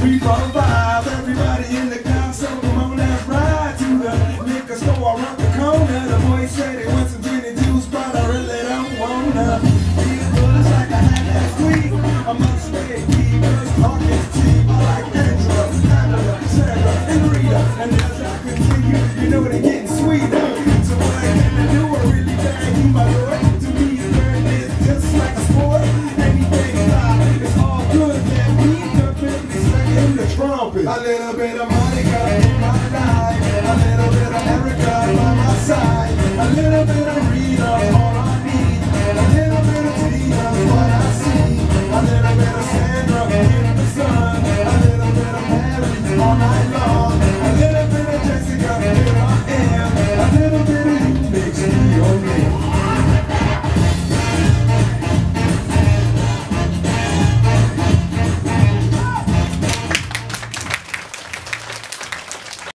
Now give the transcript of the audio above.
Three, four, five, everybody in the car, so come on, let's ride to the liquor store around the corner. The boys say they want some gin and juice, but I really don't wanna. These bullets like I had last week. I must stay like Angela, Pamela, and And as I continue, you know getting sweeter. So what I gotta do, I really my trumpet, a little bit of Monica.